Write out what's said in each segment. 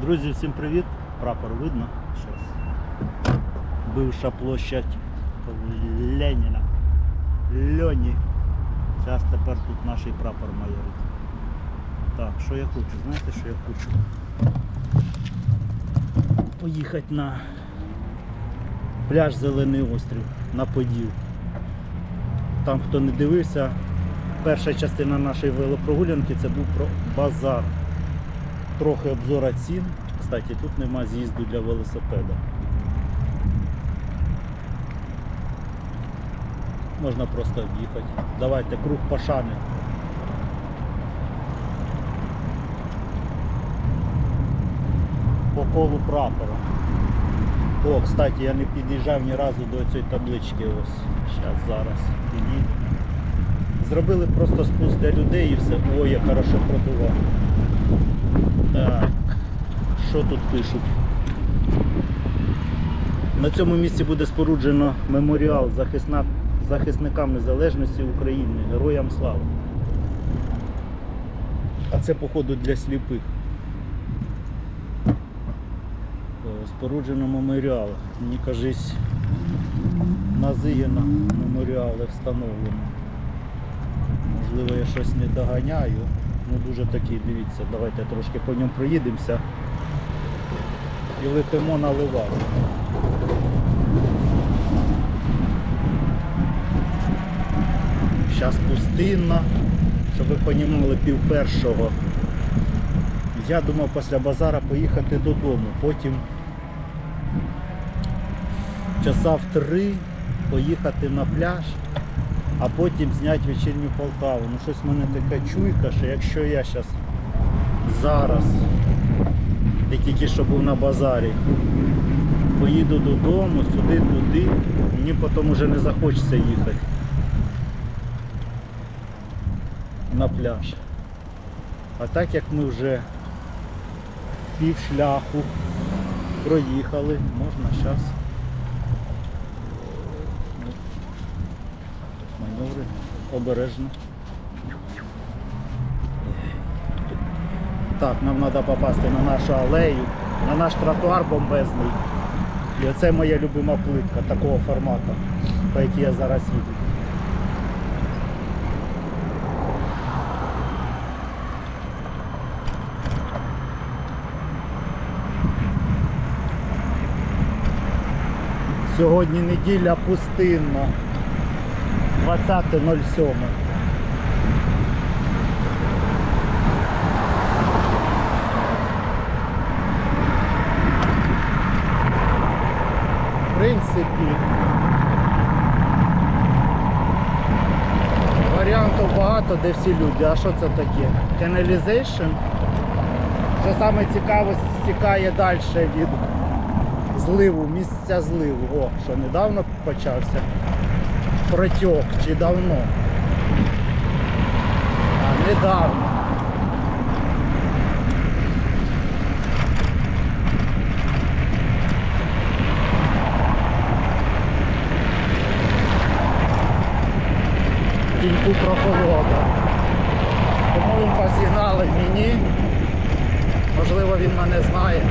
Друзі, всім привіт! Прапор видно. Зараз. Бивша площадь Леніна. Льоні. Зараз тепер тут наш прапор майорить. Так, що я хочу? Знаєте, що я хочу? Поїхати на пляж Зелений острів на Поділ. Там, хто не дивився, перша частина нашої велопрогулянки це був про базар. Трохи обзора цін. Кстати, тут нема з'їзду для велосипеда. Можна просто об'їхати. Давайте круг пошани. По колу прапора. О, кстати, я не під'їжджав ні разу до цієї таблички. Ось. Зараз, зараз. Зробили просто спуск для людей і все. Ой, я хорошо продував. Так, що тут пишуть? На цьому місці буде споруджено меморіал захисна... захисникам незалежності України, героям слави. А це, походу, для сліпих. Споруджено меморіал. Мені кажись, на Зигіна меморіали встановлено. Можливо, я щось не доганяю. Ну дуже такий, дивіться, давайте трошки по ньому проїдемося і летимо на Ливар. Зараз пустинна, щоб ви розуміли, пів першого. Я думав після базара поїхати додому, потім часа в три поїхати на пляж, а потім зняти вечірню Полтаву. Ну щось в мене така чуйка, що якщо я зараз зараз, я тільки що був на базарі, поїду додому, сюди, туди, мені потім вже не захочеться їхати на пляж. А так як ми вже пів шляху проїхали, можна зараз маневри обережно. Так, нам треба попасти на нашу алею, на наш тротуар бомбезний. І оце моя любима плитка такого формату, по якій я зараз їду. Сьогодні неділя пустинна. 20.07. В принципі, варіантів багато, де всі люди. А що це таке? Canalization? Що саме цікаве стікає далі від зливу, місця зливу. О, що недавно почався протік чи давно? А, недавно. Тіньку прохолода. Тому він посигналив мені. Можливо він мене знає.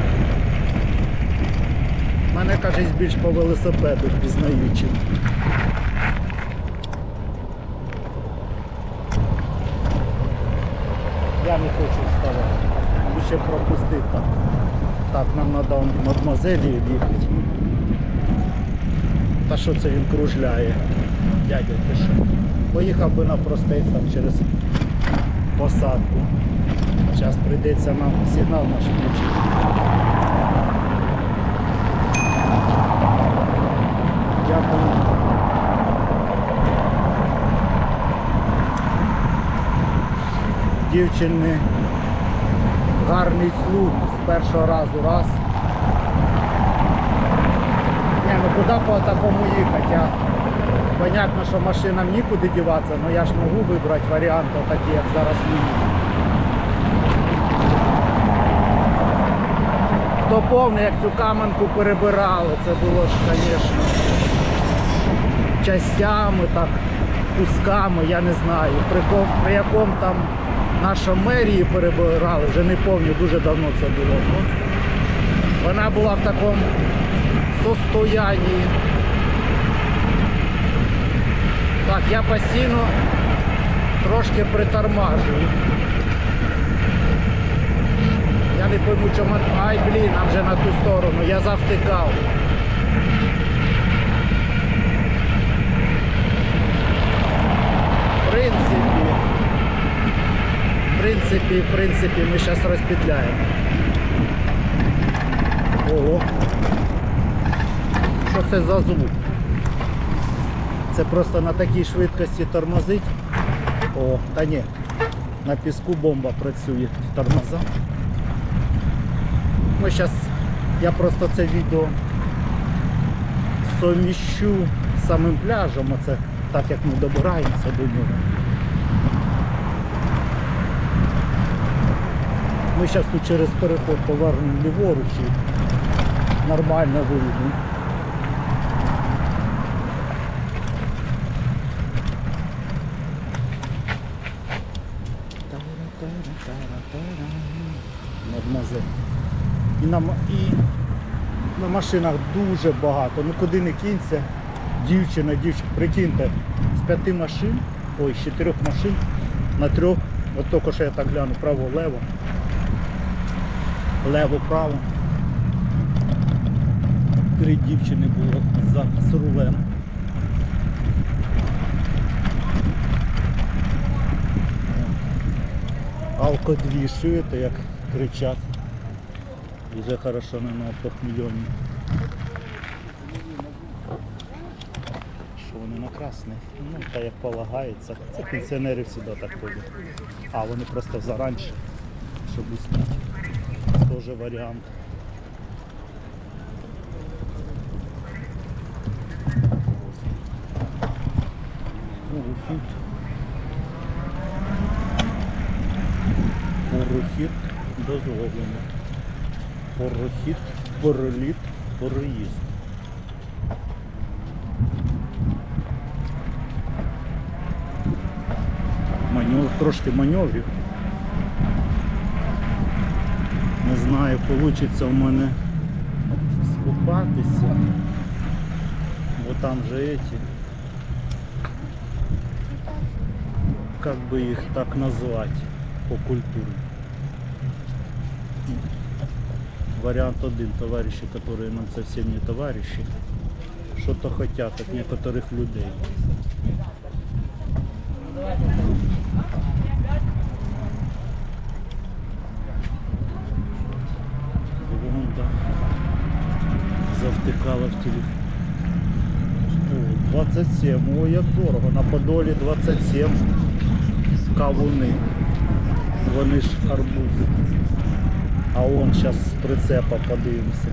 Мене кажуть більш по велосипеду впізнаючим. Я не хочу вставати. Лучше пропустити так. Так, нам треба мадмазелі їхати. Та що це він кружляє? Дядя, ти що? Поїхав би на простець там через посадку. Зараз прийдеться нам сигнал наш включити. Дівчини гарний слух з першого разу раз. Не, ну куди по такому їхати? Я... Понятно, що машинам нікуди діватися, але я ж можу вибрати варіант такий, як зараз мені. Хто повний, як цю каменку перебирали, це було ж, звісно, частями, так, кусками, я не знаю, при, при якому там наша мерії перебирали, вже не пам'ятаю, дуже давно це було. Ну, Вона була в такому состоянии. Так, я постійно трошки притормажую. Я не пойму, чому. Ай, блін, а вже на ту сторону, я завтикав. В принципі, принципі, в принципі, ми зараз розпетляємо. Ого. Що це за звук? Це просто на такій швидкості тормозить. О, та ні. На піску бомба працює тормоза. Ми зараз, я просто це відео суміщу з самим пляжем, оце так як ми добираємося до нього. Ми зараз тут через переход повернемо ліворуч і нормально вийдемо. Нормазе. І на, і на машинах дуже багато. Ну куди не кінься. Дівчина, дівчина, прикиньте, з п'яти машин, ой, з чотирьох машин на трьох, от тільки що я так гляну, право-лево. Лево-право. Три дівчини було за рулем. Алкодвіж, чуєте, як кричать. І вже хорошо не на трьох мільйонів. Що вони на красний? Ну, та як полагається. Це пенсіонери завжди так ходять. А, вони просто заранше, щоб уснути. Теж варіант. Порохід. Порохід дозволено. Порохід, переліт, переїзд. Маневр, трошки маневрів. Не знаю, вийде в мене скупатися. Бо там же эти. Как бы их так назвать по культуре. Вариант один, товарищи, которые нам совсем не товарищи, что-то хотят от некоторых людей. Завтикала в. О, 27, ой, як дорого. На Подолі 27 кавуни. Вони ж арбузи. А он зараз з прицепа подивимося.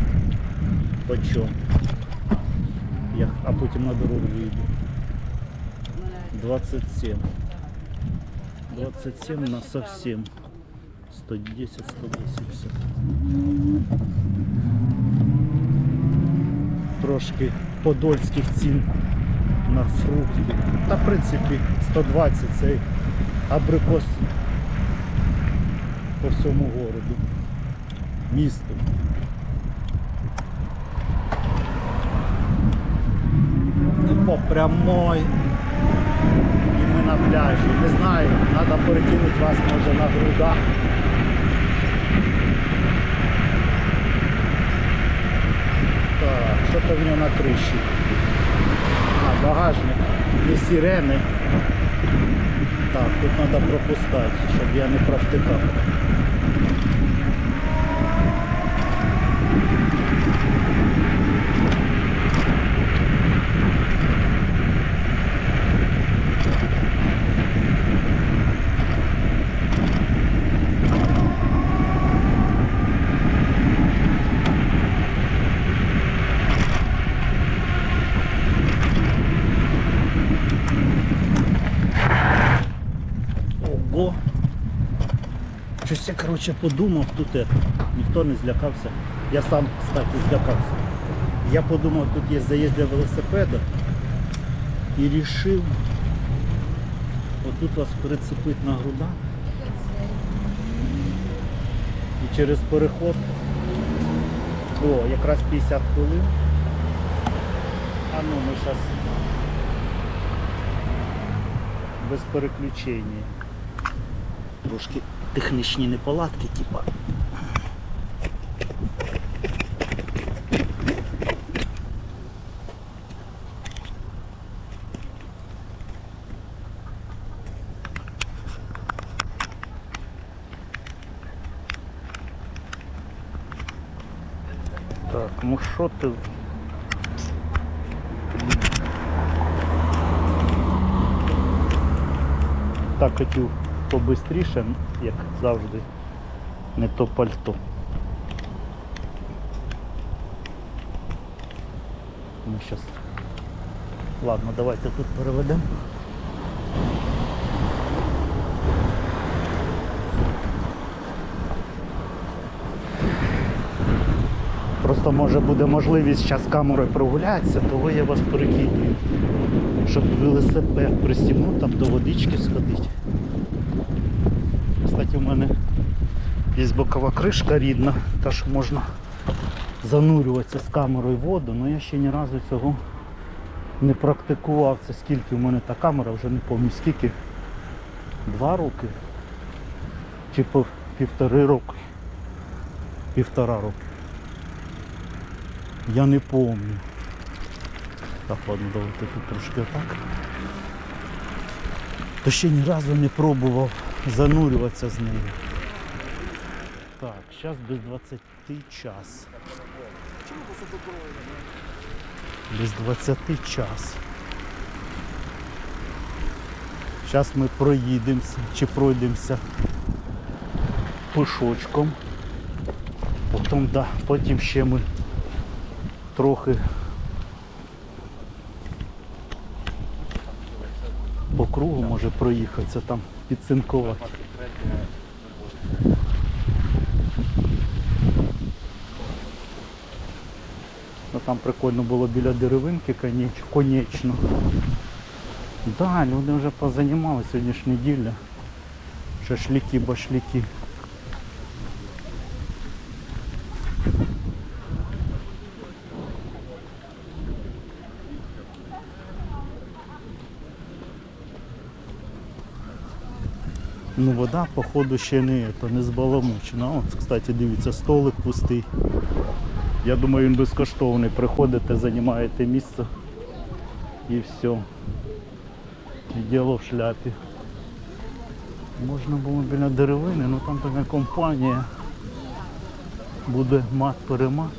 Почем. Я, а потім на дорогу вийду. 27. 27 на совсем. 110, 180. Трошки подольських цін на фрукти. Та в принципі 120 цей абрикос по всьому городу. Місту. По прямой. І ми на пляжі. Не знаю, треба перекинути вас може на грудах. Так, что-то в нем на крыше. А, багажник, И сирены. Так, тут надо пропускать, чтобы я не провтикав. Ого! Щось я, коротше, подумав тут, ніхто не злякався. Я сам, кстати, злякався. Я подумав, тут є заїзд для велосипеда і рішив отут вас прицепити на грудах і через переход О, якраз 50 хвилин. А ну ми зараз без переключення. Трошки технічні неполадки, типа. Так, ну що ти? Так хотів побистріше, як завжди, не то пальто. Ми щас... Ладно, давайте тут переведемо. Просто може буде можливість зараз камерою прогулятися, того я вас перекидаю. Щоб велосипед пристібнути, там до водички сходити. Кстати, у мене є бокова кришка рідна, та що можна занурюватися з камерою воду, але я ще ні разу цього не практикував. Це скільки у мене та камера, вже не пам'ятаю скільки. Два роки. Чи пів- півтори роки. Півтора роки. Я не помню. Так, ладно, давайте тут трошки отак. То ще ні разу не пробував занурюватися з нею. Так, зараз без 20 час. Без 20 час. Зараз ми проїдемося чи пройдемося пішочком. Потім, да, потім ще ми трохи по кругу може проїхатися там підцинкувати. Ну там прикольно було біля деревинки, конечно. Да, люди вже позанімали, сьогодні ж неділя. Шашлики, башлики. Ну вода, походу, ще не, то, не збаламучена. От, кстати, дивіться, столик пустий. Я думаю, він безкоштовний. Приходите, займаєте місце і все. І діло в шляпі. Можна було біля деревини, ну там така компанія. Буде мат-перемат.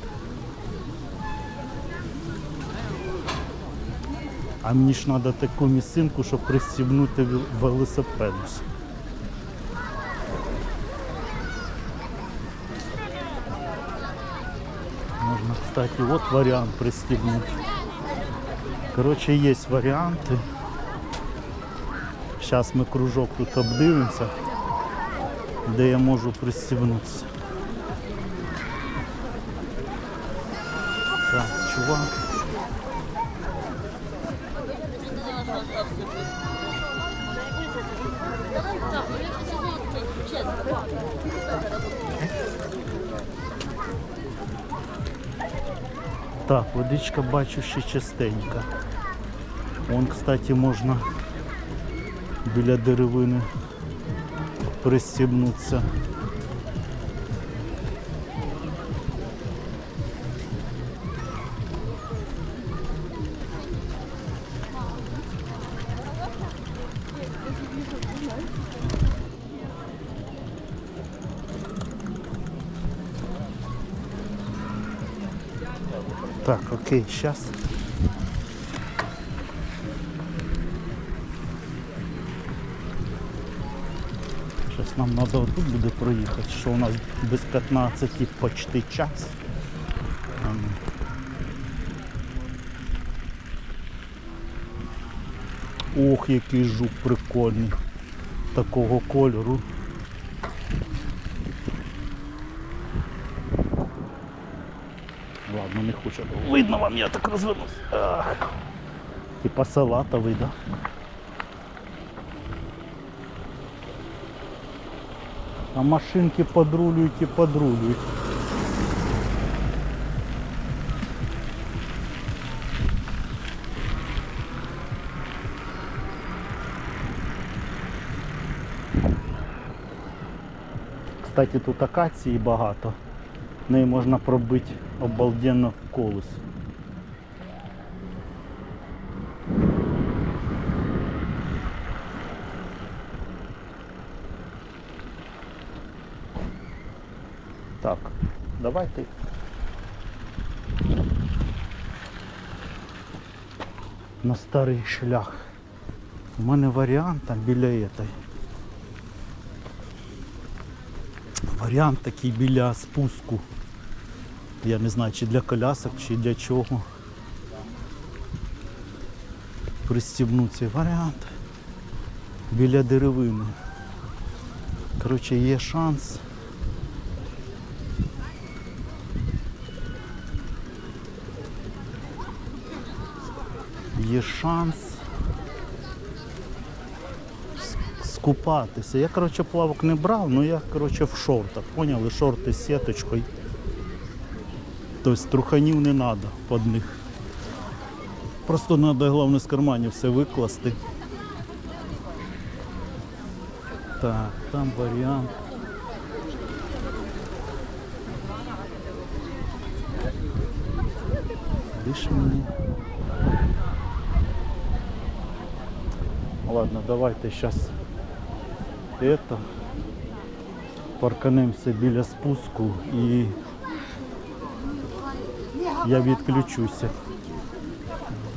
А мені ж треба таку місцинку, щоб пристібнути вел- велосипед. Кстати, вот вариант пристегнуть. Короче, есть варианты. Сейчас мы кружок тут обдивимося, де я можу пристегнутися. Так, чувак. Так, водичка бачу ще частенька. Вон, кстати, можна біля деревини пристібнутися. Так, окей, сейчас. Сейчас нам надо вот тут буде проїхати, що у нас без 15 почти час. Ну. Ох, який жук прикольний. Такого кольору. не хочу. Видно вам, я так розвернусь. Типа салата да? А машинки подрулюють і подрулюють. Кстати, тут акації багато. В неї можна пробити обалденно колесо. Так, давайте. На старий шлях. У мене варіант там біля этой. Варіант такий біля спуску. Я не знаю, чи для колясок, чи для чого. Пристібну цей варіант. Біля деревини. Коротше, є шанс. Є шанс скупатися. Я, коротше, плавок не брав, але я, коротше, в шортах. Поняли? Шорти з сіточкою. Тобто труханів не треба під них. Просто треба, головне, з карманів все викласти. Так, там варіант. Диш мені. Ладно, давайте сейчас это парканемося біля спуску і я відключуся.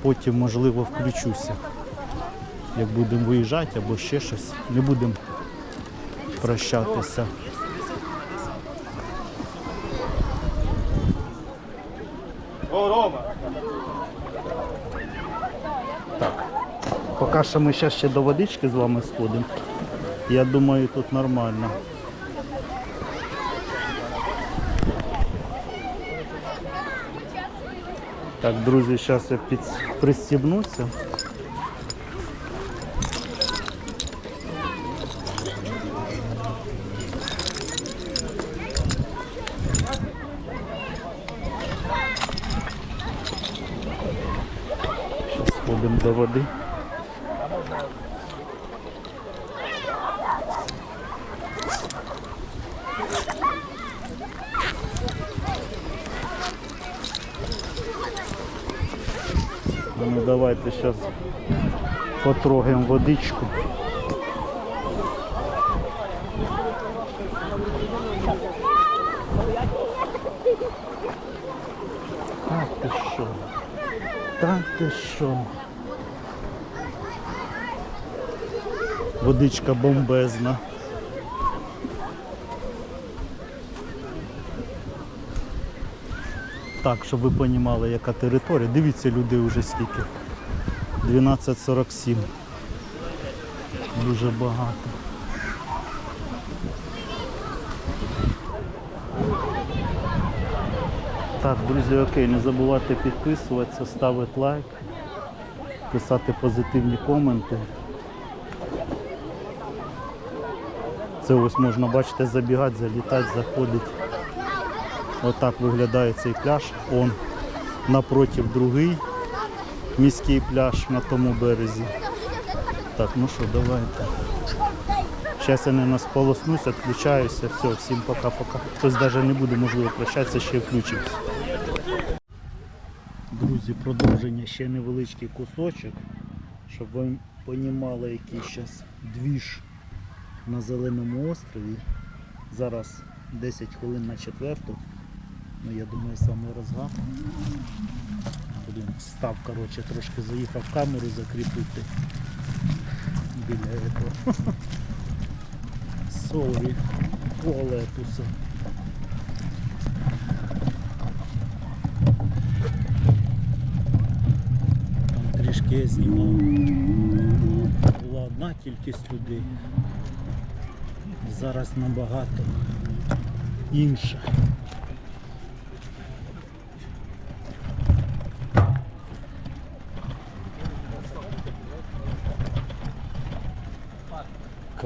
Потім, можливо, включуся. Як будемо виїжджати або ще щось. Не будемо прощатися. Так. Поки що ми зараз ще до водички з вами сходимо. Я думаю, тут нормально. Так, друзі, зараз я під... пристібнуся. Зараз ходимо до води. Ну давайте сейчас потрогаем водичку. Так ти що? Так ти що? Водичка бомбезна. Так, щоб ви розуміли, яка територія. Дивіться, люди вже скільки. 12.47. Дуже багато. Так, друзі, окей, не забувайте підписуватися, ставити лайк, писати позитивні коменти. Це ось можна, бачите, забігати, залітати, заходити. Отак виглядає цей пляж. Он напротив другий міський пляж на тому березі. Так, ну що, давайте. Зараз я не нас полоснусь, відключаюся. Все, всім пока-пока. Хтось навіть не буде, можливо, прощатися, ще включимось. Друзі, продовження ще невеличкий кусочок, щоб ви розуміли, який зараз двіж на Зеленому острові. Зараз 10 хвилин на четверту. Ну, я думаю, саме розгад. Блін, став, коротше, трошки заїхав камеру закріпити біля этого. Сорі, туалетуса. Там трішки я знімав. Була одна кількість людей. Зараз набагато інша.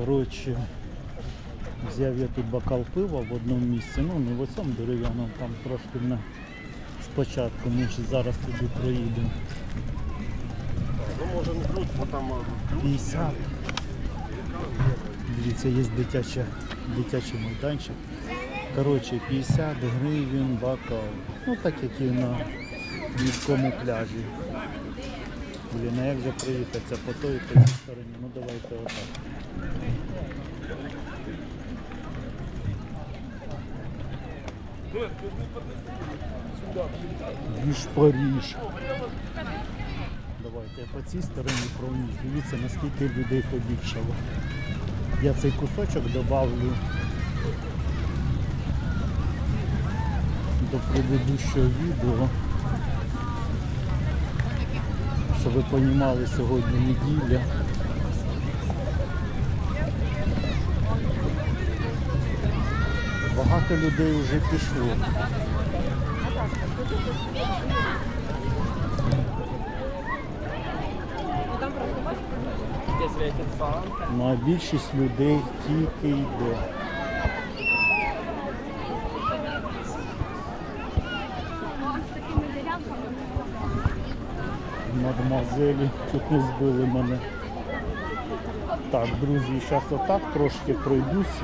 Коротше, взяв я тут бокал пива в одному місці, ну не в цьому дерев'яному, там трошки на спочатку, ми ще зараз туди проїдемо. Ну, може не круть, бо там 50, Дивіться, є дитяча, дитячий майданчик. Коротше, 50 гривень бокал. Ну так як і на міському пляжі. Блін, а як же проїхатися по той і по цій стороні? Ну давайте отак. Віж Паріж. Давайте по цій стороні проймусь. Дивіться, наскільки людей побільшало. Я цей кусочок добавлю до предыдущого відео. Щоб ви розуміли, сьогодні неділя. Багато людей вже пішло. Ну а більшість людей тільки йде. Мадемуазелі чуть не збили мене. Так, друзі, зараз отак трошки пройдусь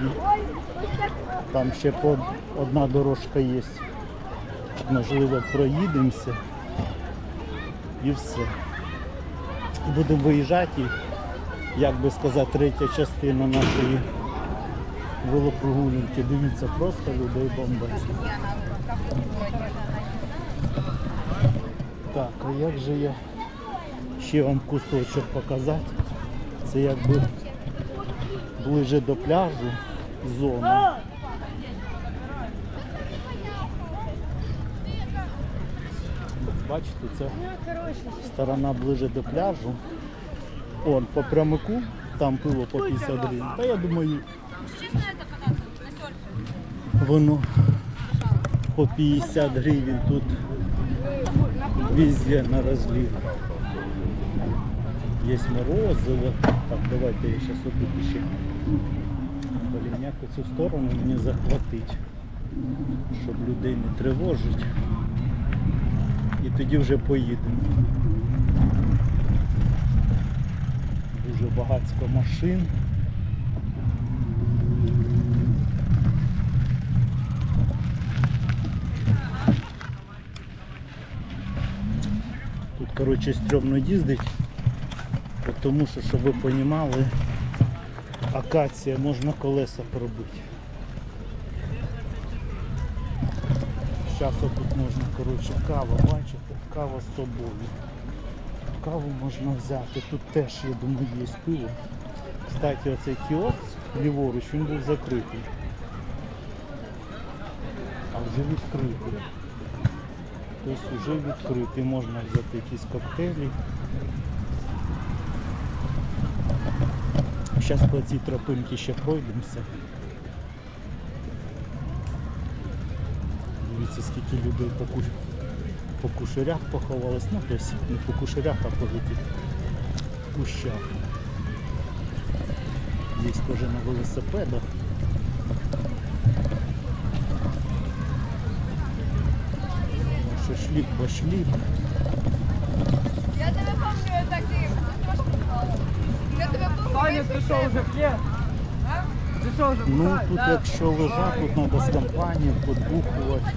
там ще одна дорожка є. Можливо, проїдемося і все. Будемо виїжджати, як би сказати, третя частина нашої велопрогулянки. Дивіться, просто людей бомбить. Так, а як же я ще вам кусочок показати? Це якби ближе до пляжу зона. Бачите, це сторона ближе до пляжу. Он по прямику, там пиво по 50 гривень. Та я думаю, воно по 50 гривень тут везде на розлив. Є морозиво. Так, давайте я зараз отут ще Блін, як цю сторону мені захватить, щоб людей не тривожить. І тоді вже поїдемо. Дуже багатсько машин. Тут, коротше, стрьомно їздить, тому що, щоб ви розуміли, акація можна колеса пробити. Зараз тут можна, коротше, кава, бачите, кава з собою. Каву можна взяти. Тут теж, я думаю, є пиво. Кстати, оцей кіоск ліворуч, він був закритий. А вже відкритий. Тобто вже відкритий, можна взяти якісь коктейлі. Зараз по цій тропинці ще пройдемося. Дивіться, скільки людей по, куш... по кушарях поховалось. Ну, тобто не по кушарях, а по таких кущах. Є теж на велосипедах. Шашлик, башлик. Я тебе помню таким. Я тебе Саня, помню. ты что, уже пьешь? Ты что, уже Ну бухаешь? тут якщо лежать, тут треба з компанією подбухувати.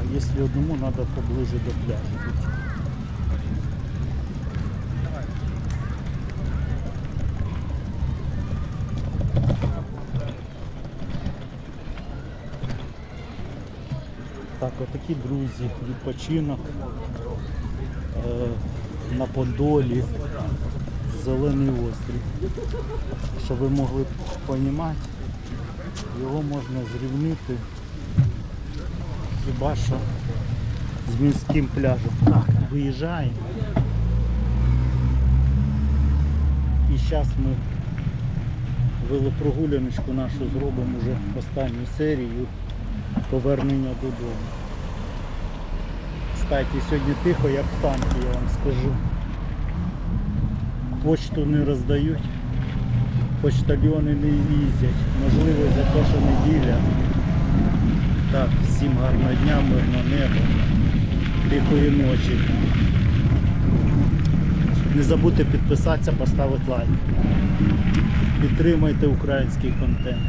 А якщо одному, треба поближе до пляжу бути. Друзі, відпочинок е, на Подолі, Зелений острів. Щоб ви могли розуміти, його можна зрівнити хіба що з міським пляжем. Так, виїжджаємо. І зараз ми велопрогуляночку нашу зробимо вже останню серію повернення додому. Кстати, сьогодні тихо, як в танку, я вам скажу. Почту не роздають, почтальйони не їздять. Можливо, за те, що неділя. Так, всім гарного дня, мирного неба, тихої ночі. Не забудьте підписатися, поставити лайк. Підтримайте український контент.